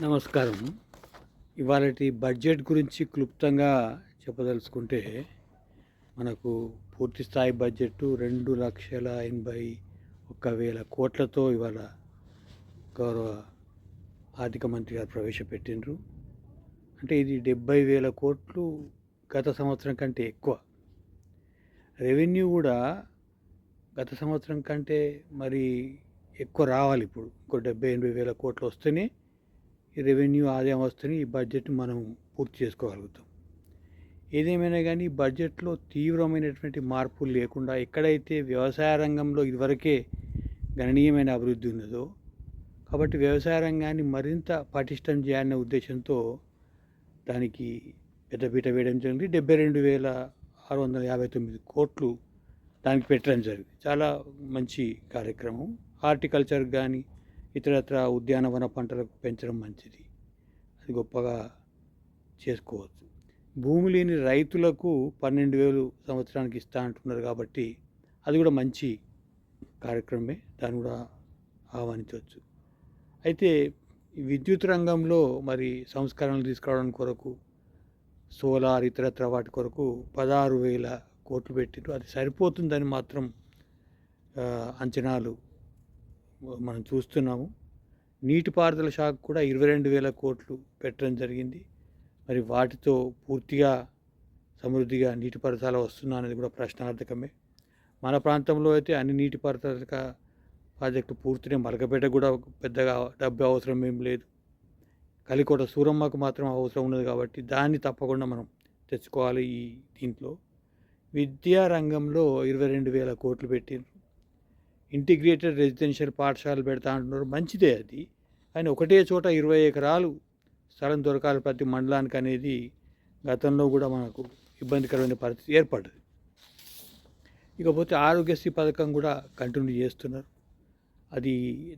నమస్కారం. ఇవాళటి బడ్జెట్ గురించి క్లుప్తంగా చెప్పదలుచుకుంటే మనకు పూర్తి స్థాయి బడ్జెట్ రెండు లక్షల ఎనభై ఒక్క వేల కోట్లతో ఇవాళ గౌరవ ఆర్థిక మంత్రి గారు ప్రవేశపెట్టిండ్రు. అంటే ఇది డెబ్బై వేల కోట్లు గత సంవత్సరం కంటే ఎక్కువ. రెవెన్యూ కూడా గత సంవత్సరం కంటే మరి ఎక్కువ రావాలి ఇప్పుడు. ఇంకో డెబ్బై ఎనభై వేల కోట్లు వస్తేనే రెవెన్యూ ఆదాయం వస్తేనే ఈ బడ్జెట్ మనం పూర్తి చేసుకోగలుగుతాం. ఏదేమైనా కానీ బడ్జెట్లో తీవ్రమైనటువంటి మార్పులు లేకుండా ఎక్కడైతే వ్యవసాయ రంగంలో ఇదివరకే గణనీయమైన అభివృద్ధి ఉన్నదో కాబట్టి వ్యవసాయ రంగాన్ని మరింత పటిష్టం చేయాలనే ఉద్దేశంతో దానికి పెద్దపీట వేయడం జరిగింది. డెబ్బై రెండు వేల ఆరు వందల యాభై తొమ్మిది కోట్లు దానికి పెట్టడం జరిగింది. చాలా మంచి కార్యక్రమం. హార్టికల్చర్ కానీ ఇతరత్ర ఉద్యానవన పంటలకు పెంచడం మంచిది. అది గొప్పగా చేసుకోవచ్చు. భూమి లేని రైతులకు పన్నెండు వేలు సంవత్సరానికి ఇస్తా అంటున్నారు కాబట్టి అది కూడా మంచి కార్యక్రమమే దాన్ని కూడా ఆహ్వానించవచ్చు. అయితే ఈ విద్యుత్ రంగంలో మరి సంస్కరణలు తీసుకురావడం కొరకు సోలార్ ఇతరత్ర వాటి కొరకు పదహారు వేల కోట్లు పెట్టిండ్రు. అది సరిపోతుందని మాత్రం అంచనాలు మనం చూస్తున్నాము. నీటిపారుదల శాఖ కూడా ఇరవై రెండు వేల కోట్లు పెట్టడం జరిగింది. మరి వాటితో పూర్తిగా సమృద్ధిగా నీటిపారుదల వస్తున్నా అనేది కూడా ప్రశ్నార్థకమే. మన ప్రాంతంలో అయితే అన్ని నీటిపారుదల ప్రాజెక్టు పూర్తినే మలకపేట కూడా పెద్దగా డబ్బు అవసరం ఏం లేదు. కలికోట సూరమ్మకు మాత్రం అవసరం ఉన్నది కాబట్టి దాన్ని తప్పకుండా మనం తెచ్చుకోవాలి ఈ దీంట్లో. విద్యా రంగంలో ఇరవై రెండు వేల కోట్లు పెట్టిండ్రు ఇంటిగ్రేటెడ్ రెసిడెన్షియల్ పాఠశాలలు పెడతా అంటున్నారు. మంచిదే అది. కానీ ఒకటే చోట ఇరవై ఎకరాలు స్థలం దొరకాలి ప్రతి మండలానికి అనేది గతంలో కూడా మనకు ఇబ్బందికరమైన పరిస్థితి ఏర్పడ్డది. ఇకపోతే ఆరోగ్యశ్రీ పథకం కూడా కంటిన్యూ చేస్తున్నారు. అది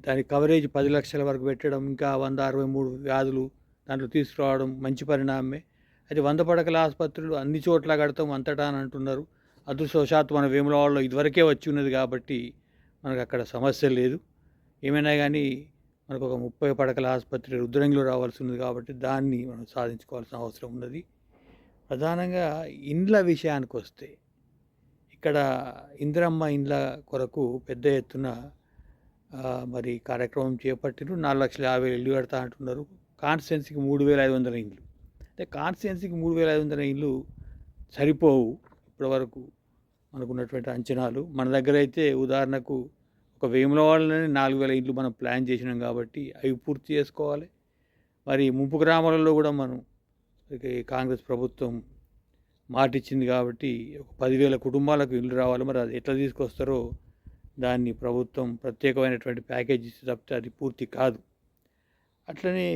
దాని కవరేజ్ పది లక్షల వరకు పెట్టడం ఇంకా వంద అరవై మూడు వ్యాధులు దాంట్లో తీసుకురావడం మంచి పరిణామమే. అది వంద పడకల ఆసుపత్రులు అన్ని చోట్ల కడతాం అంతటా అని అంటున్నారు. అదృష్టవశాత్తు మన వేములవాడలో ఇదివరకే వచ్చి ఉన్నది కాబట్టి మనకు అక్కడ సమస్య లేదు. ఏమైనా కానీ మనకు ఒక ముప్పై పడకల ఆసుపత్రి రుద్రంగిలో రావాల్సి ఉంది కాబట్టి దాన్ని మనం సాధించుకోవాల్సిన అవసరం ఉన్నది. ప్రధానంగా ఇండ్ల విషయానికి వస్తే ఇక్కడ ఇందిరమ్మ ఇండ్ల కొరకు పెద్ద ఎత్తున మరి కార్యక్రమం చేపట్టిరు నాలుగు లక్షల యాభై ఇల్లు కడతా అంటున్నారు. కాన్స్టిట్యున్సీకి మూడు వేల ఐదు వందల ఇండ్లు. అంటే కాన్స్టిట్యున్సీకి మూడు వేల ఐదు వందల ఇండ్లు సరిపోవు ఇప్పటివరకు మనకున్నటువంటి అంచనాలు. మన దగ్గర అయితే ఉదాహరణకు ఒక వేములవాడలోనే నాలుగు వేల ఇంట్లు మనం ప్లాన్ చేసినాం కాబట్టి అవి పూర్తి చేసుకోవాలి. మరి ముంపు గ్రామాలలో కూడా మనం కాంగ్రెస్ ప్రభుత్వం మాట ఇచ్చింది కాబట్టి ఒక పదివేల కుటుంబాలకు ఇల్లు రావాలి. మరి అది ఎట్లా తీసుకొస్తారో దాన్ని ప్రభుత్వం ప్రత్యేకమైనటువంటి ప్యాకేజ్ ఇస్తే తప్పితే అది పూర్తి కాదు. అట్లనే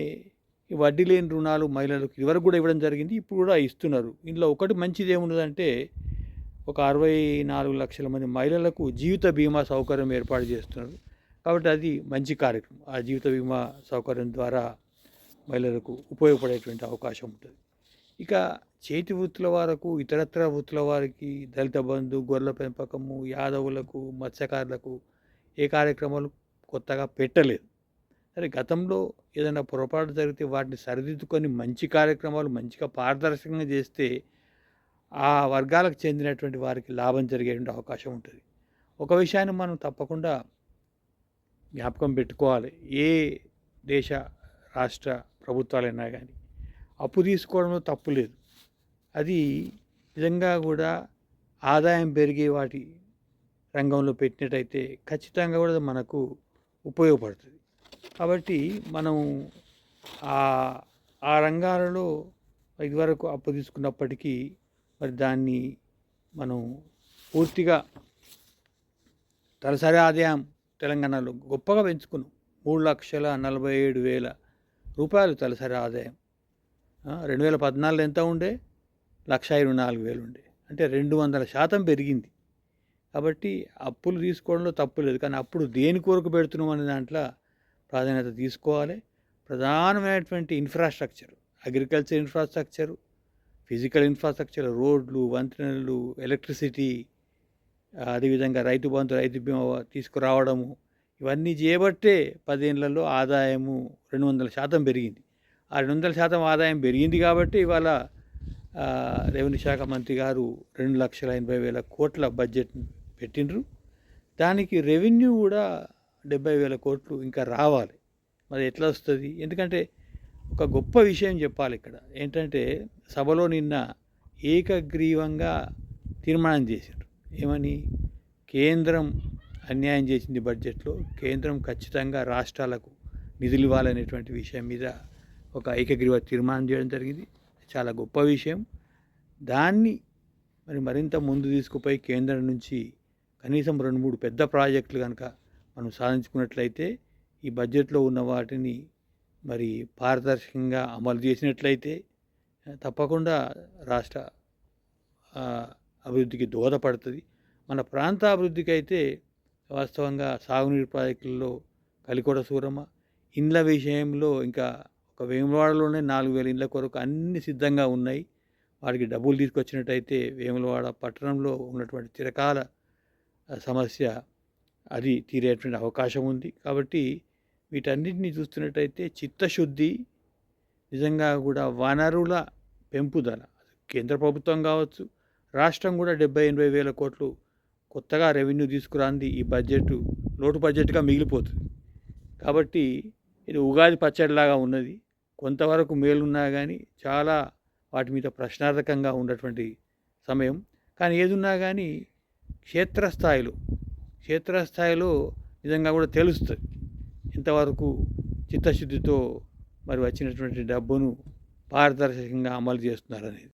ఈ వడ్డీ లేని రుణాలు మహిళలకు ఇదివరకు కూడా ఇవ్వడం జరిగింది. ఇప్పుడు కూడా ఇస్తున్నారు. ఇందులో ఒకటి మంచిది ఏమున్నదంటే ఒక అరవై నాలుగు లక్షల మంది మహిళలకు జీవిత బీమా సౌకర్యం ఏర్పాటు చేస్తున్నారు. కాబట్టి అది మంచి కార్యక్రమం. ఆ జీవిత బీమా సౌకర్యం ద్వారా మహిళలకు ఉపయోగపడేటువంటి అవకాశం ఉంటుంది. ఇక చేతి వృత్తుల వారకు ఇతరత్ర వృత్తుల వారికి దళిత బంధు గొర్రెల పెంపకము యాదవులకు మత్స్యకారులకు ఏ కార్యక్రమాలు కొత్తగా పెట్టలేదు. సరే గతంలో ఏదైనా పొరపాటు జరిగితే వాటిని సరిదిద్దుకొని మంచి కార్యక్రమాలు మంచిగా పారదర్శకంగా చేస్తే ఆ వర్గాలకు చెందినటువంటి వారికి లాభం జరిగేటువంటి అవకాశం ఉంటుంది. ఒక విషయాన్ని మనం తప్పకుండా జ్ఞాపకం పెట్టుకోవాలి. ఏ దేశ రాష్ట్ర ప్రభుత్వాలైనా కానీ అప్పు తీసుకోవడంలో తప్పు లేదు. అది నిజంగా కూడా ఆదాయం పెరిగే వాటి రంగంలో పెట్టినట్టయితే ఖచ్చితంగా కూడా మనకు ఉపయోగపడుతుంది. కాబట్టి మనం ఆ ఆ రంగాలలో ఇదివరకు అప్పు తీసుకున్నప్పటికీ మరి దాన్ని మనం పూర్తిగా తలసరి ఆదాయం తెలంగాణలో గొప్పగా పెంచుకున్నాం. మూడు లక్షల నలభై ఏడు వేల రూపాయలు తలసరి ఆదాయం. రెండు వేల పద్నాలుగులో ఎంత ఉండే? లక్ష ఇరవై నాలుగు వేలు ఉండే. అంటే రెండు వందల శాతం పెరిగింది. కాబట్టి అప్పులు తీసుకోవడంలో తప్పు లేదు. కానీ అప్పుడు దేని కొరకు పెడుతున్నాం అనే దాంట్లో ప్రాధాన్యత తీసుకోవాలి. ప్రధానమైనటువంటి infrastructure agriculture infrastructure physical infrastructure రోడ్లు వంతెనలు ఎలక్ట్రిసిటీ అదేవిధంగా రైతు బంధు రైతు బీమా తీసుకురావడము ఇవన్నీ చేయబట్టే పదేళ్ళలో ఆదాయము రెండు వందల శాతం పెరిగింది. ఆ రెండు వందల శాతం ఆదాయం పెరిగింది కాబట్టి ఇవాళ రెవెన్యూ శాఖ మంత్రి గారు రెండు లక్షల ఎనభై వేల కోట్ల బడ్జెట్ పెట్టిండ్రు. దానికి రెవెన్యూ కూడా డెబ్బై వేల కోట్లు ఇంకా రావాలి. మరి ఎట్లా వస్తుంది? ఎందుకంటే ఒక గొప్ప విషయం చెప్పాలి ఇక్కడ. ఏంటంటే సభలో నిన్న ఏకగ్రీవంగా తీర్మానం చేశారు. ఏమని? కేంద్రం అన్యాయం చేసింది బడ్జెట్లో కేంద్రం ఖచ్చితంగా రాష్ట్రాలకు నిధులు ఇవ్వాలనేటువంటి విషయం మీద ఒక ఏకగ్రీవ తీర్మానం చేయడం జరిగింది. చాలా గొప్ప విషయం. దాన్ని మరి మరింత ముందు తీసుకుపోయి కేంద్రం నుంచి కనీసం రెండు మూడు పెద్ద ప్రాజెక్టులు కనుక మనం సాధించుకున్నట్లయితే ఈ బడ్జెట్లో ఉన్న వాటిని మరి పారదర్శకంగా అమలు చేసినట్లయితే తప్పకుండా రాష్ట్ర అభివృద్ధికి దోహదపడుతుంది. మన ప్రాంత అభివృద్ధికి అయితే వాస్తవంగా సాగునీరు ప్రాజెక్టుల్లో కలికోట సూరమ్మ ఇండ్ల విషయంలో ఇంకా ఒక వేములవాడలోనే నాలుగు వేల ఇండ్ల కొరకు అన్ని సిద్ధంగా ఉన్నాయి. వాటికి డబ్బులు తీసుకొచ్చినట్టయితే వేములవాడ పట్టణంలో ఉన్నటువంటి చిరకాల సమస్య అది తీరేటువంటి అవకాశం ఉంది. కాబట్టి వీటన్నిటిని చూస్తున్నట్టయితే చిత్తశుద్ధి నిజంగా కూడా వనరుల పెంపుదల కేంద్ర ప్రభుత్వం కావచ్చు రాష్ట్రం కూడా డెబ్బై ఎనభై వేల కోట్లు కొత్తగా రెవెన్యూ తీసుకురాంది ఈ బడ్జెట్ లోటు బడ్జెట్గా మిగిలిపోతుంది. కాబట్టి ఇది ఉగాది పచ్చడిలాగా ఉన్నది. కొంతవరకు మేలున్నా కానీ చాలా వాటి మీద ప్రశ్నార్థకంగా ఉన్నటువంటి సమయం. కానీ ఏదున్నా కానీ క్షేత్రస్థాయిలో క్షేత్రస్థాయిలో నిజంగా కూడా తెలుస్తుంది. ఇంతవరకు చిత్తశుద్ధితో మరి వచ్చినటువంటి డబ్బును పారదర్శకంగా అమలు చేస్తున్నారనేది.